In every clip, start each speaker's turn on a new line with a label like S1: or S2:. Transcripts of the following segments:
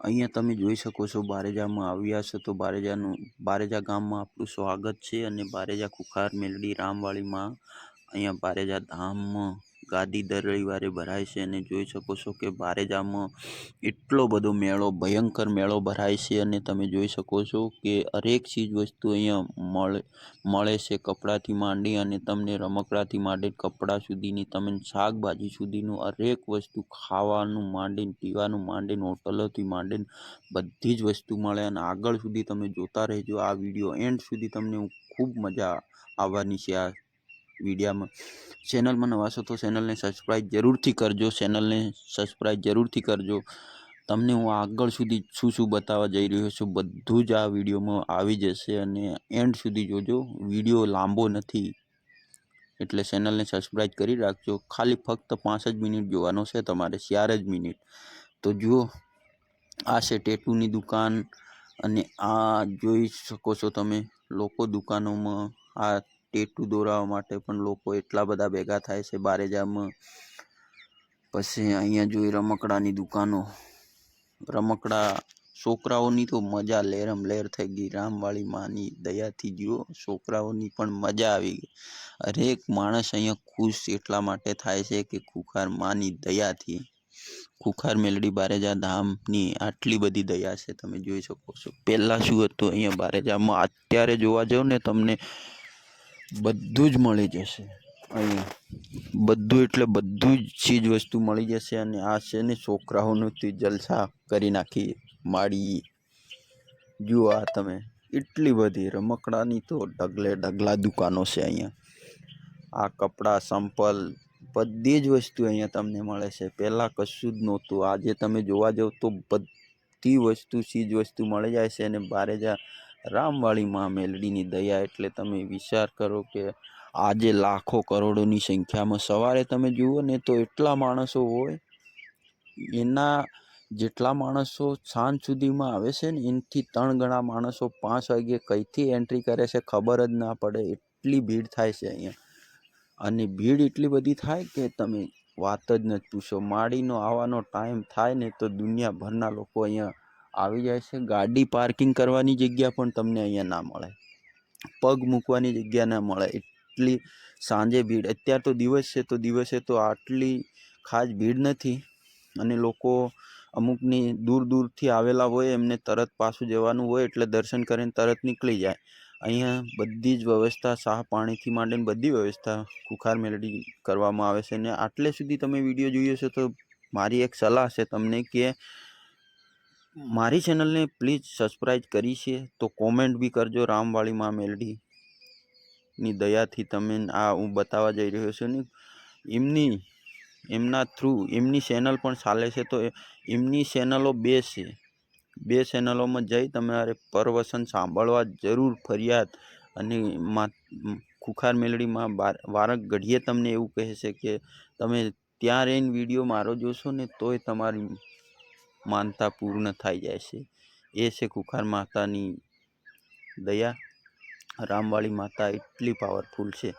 S1: અહીંયા તમે જોઈ શકો છો બારેજામાં આવ્યા છો તો બારેજાનું, બારેજા ગામમાં આપણું સ્વાગત છે અને બારેજા કુખાર મેલડી રામવાળીમાં અહીંયા બારેજા ધામમાં ગાદી દર રવિવારે ભરાય છે અને જોઈ શકો છો કે બારેજામાં એટલો બધો મેળો, ભયંકર મેળો ભરાય છે અને તમે જોઈ શકો છો કે હરેક ચીજ વસ્તુ અહીંયા મળે મળે છે કપડાંથી માંડી અને તમને રમકડાથી માંડી કપડાં સુધીની તમને શાકભાજી સુધીનું હરેક વસ્તુ ખાવાનું માંડીને, પીવાનું માંડીને, હોટલોથી માંડીને બધી જ વસ્તુ મળે અને આગળ સુધી તમે જોતા રહેજો. આ વીડિયો એન્ડ સુધી તમને ખૂબ મજા આવવાની છે. આ વિડીયામાં ચેનલમાં નવા છો તો ચેનલને સબસ્ક્રાઈબ જરૂરથી કરજો, ચેનલને સબસ્ક્રાઈબ જરૂરથી કરજો. તમને હું આગળ સુધી શું શું બતાવવા જઈ રહ્યો છું, બધું જ આ વિડીયોમાં આવી જશે અને એન્ડ સુધી જોજો. વીડિયો લાંબો નથી. એટલે ચેનલને સબસ્ક્રાઈબ કરી રાખજો. ખાલી ફક્ત પાંચ જ મિનિટ જોવાનો છે તમારે, ચાર જ મિનિટ. તો જુઓ, આ છે ટેટુની દુકાન અને આ જોઈ શકો છો તમે, લોકો દુકાનોમાં આ ટેટુ દોરાવા માટે પણ લોકો એટલા બધા ભેગા થાય છે. બારેજામાં પછી અહીંયા જોઈ રમકડાની દુકાનો. રમકડા છોકરાઓની તો મજા લેરમ લેર થઈ ગઈ. રામવાળી માની દયાથી જુઓ, છોકરાઓની પણ મજા આવી ગઈ. હરેક માણસ અહીંયા ખુશ એટલા માટે થાય છે કે ખુખાર માની દયાથી. ખુખાર મેલડી બારેજા ધામની આટલી બધી દયા છે. તમે જોઈ શકો છો. પહેલાં શું હતું? અહીંયા બારેજામાં અત્યારે જોવા જાઓ ને તમને બધું જ મળી જશે. અહીંયા. બધું એટલે બધું જ ચીજ વસ્તુ મળી જશે અને આ છે ને છોકરાઓનું તે જલસા કરી નાખી માડી. જુઓ આ તમે. એટલી બધી રમકડાની તો ઢગલે ઢગલા દુકાનો છે અહીંયા. આ કપડાં, સંપલ, બધી જ વસ્તુ અહીંયા તમને મળે છે. પહેલાં કશું જ નહોતું. આજે તમે જોવા જાવ તો બધી વસ્તુ, ચીજ વસ્તુ મળી જાય છે અને બારેજા રામવાળી માં મેલડીની દયા એટલે તમે વિચાર કરો કે આજે લાખો કરોડોની સંખ્યામાં સવારે તમે જુઓ ને તો એટલા માણસો હોય. એના જેટલા માણસો સાંજ સુધીમાં આવે છે ને, એનાથી ત્રણ ગણા માણસો પાંચ વાગે કઈથી એન્ટ્રી કરે છે ખબર જ ના પડે. એટલી ભીડ થાય છે અહીંયા. અને ભીડ એટલી બધી થાય કે તમે વાત જ નથી પૂછો. માડીનો આવવાનો ટાઈમ થાય ને તો દુનિયાભરના લોકો અહીંયા આવી જાય છે. ગાડી પાર્કિંગ કરવાની જગ્યા પણ તમને અહીંયા ના મળે. પગ મૂકવાની જગ્યા ના મળે. એટલી સાંજે ભીડ. અત્યાર તો દિવસ છે, તો દિવસે તો આટલી ખાસ ભીડ નથી. અને લોકો અમુકની દૂર દૂરથી આવેલા હોય, એમને તરત પાછું જવાનું હોય, એટલે દર્શન કરીને તરત નીકળી જાય. અહીંયા બધી જ વ્યવસ્થા શાહ પાણીથી માંડીને બધી વ્યવસ્થા કુખાર મેલડી કરવામાં આવે છે. ને આટલે સુધી તમે વીડિયો જોઈએ છો, તો મારી એક સલાહ છે તમને કે મારી ચેનલને પ્લીઝ સબસ્ક્રાઈબ કરી છે તો કોમેન્ટ બી કરજો રામવાળી માં મેલડીની દયાથી તમે આ હું બતાવવા જઈ રહ્યો છું ને એમની, એમના થ્રુ એમની ચેનલ પણ ચાલે છે તો એમની ચેનલો બે છે. બે ચેનલોમાં જઈ તમારે પરવસન સાંભળવા જરૂર ફરિયાદ અને મા, ખુખાર મેલડીમાં વારક ઘડીએ તમને એવું કહે છે કે તમે ત્યાં રહીને વીડિયો મારો જોશો ને તોય તમારી માનતા પૂર્ણ થઈ જાય છે. એ છે કુખાર માતાની દયા. રામવાળી માતા એટલી પાવરફુલ છે.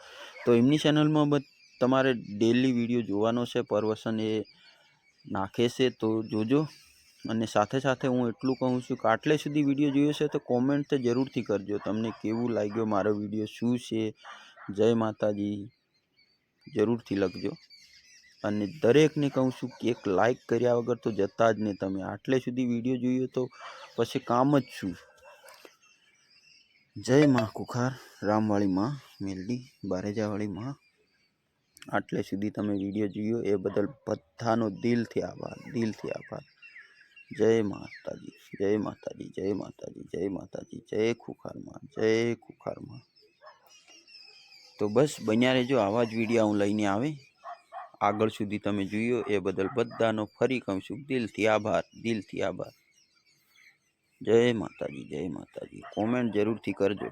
S1: તો એમની ચેનલમાં તમારે ડેલી વીડિયો જોવાનો છે, પરવસન એ નાખે છે, તો જોજો. અને સાથે સાથે હું એટલું કહું છું કે આટલે સુધી વીડિયો જોયો છે, તો કોમેન્ટ તો જરૂરથી કરજો. તમને કેવું લાગ્યો મારો વીડિયો શું છે? જય માતાજી. જરૂરથી લખજો. અને દરેકને કહું છું કે એક લાઇક કર્યા વગર તો જતા જ નહીં તમે. આટલે સુધી વીડિયો જોઈએ તો પછી કામ જ શું? જય માં કુખાર, રામવાળી માં, મેલડી, બારેજાવાળી માં. આટલે સુધી તમે વીડિયો જોયો એ બદલ બધાનો દિલથી આભાર દિલથી આભાર. જય માતાજી જય માતાજી જય માતાજી જય માતાજી, જય ખુખારમાં જય ખુખારમાં તો બસ બન્યા રહેજો આવા જ વીડિયો હું લઈને આવે. આગળ સુધી તમે જોયો એ બદલ બધાનો ફરી કહું છું, દિલથી આભાર દિલથી આભાર. જય માતાજી જય માતાજી. કોમેન્ટ જરૂરથી કરજો.